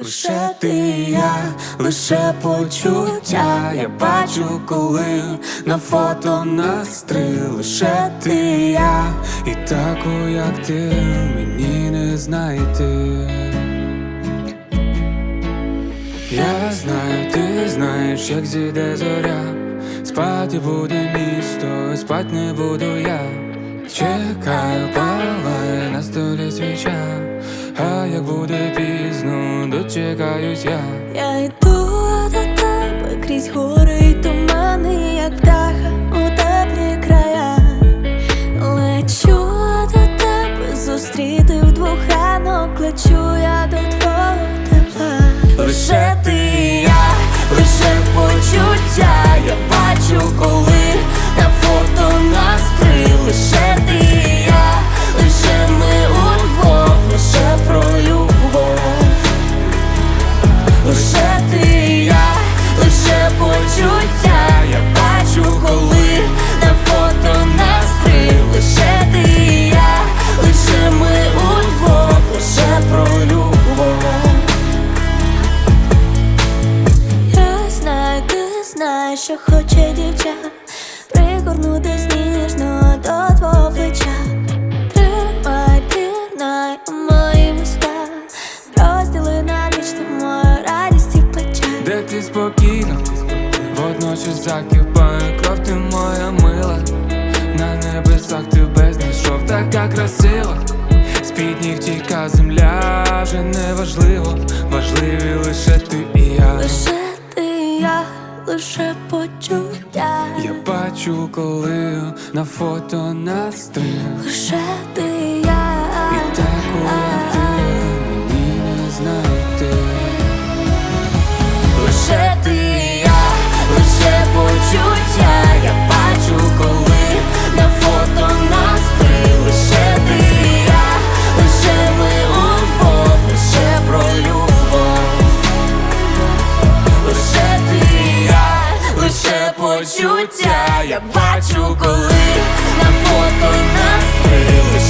Лише ти і я, лише почуття, я бачу, коли на фото нас три лише ти і я, і таку, як ти, мені не знайти. Я знаю, ти знаєш, як зійде зоря, спати буде місто, спать не буду я. Чекаю, палає на столі свіча, а як буде пізно, дочекаюсь я. Я йду до тебе крізь гори і тумани, як птаха у теплі края. Лечу до тебе, зустріти вдвох ранок, лечу я до твого тепла. Лише ти і я, лише почуття, я бачу, коли що хоче дівча Пригорнутись ніжно до твого плеча Тримай, пірнай у мої вуста Розділи на ніч ти мою радість і печаль Де ти спокійно, водночас закипає кров, ти моя мила. На небесах тебе знайшов така красива. З-під ніг тіка земля вже не важливо, важливі лише ти і я. Почуття коли на фото настрій. Лише ти почуття, я бачу, коли на фото настрили.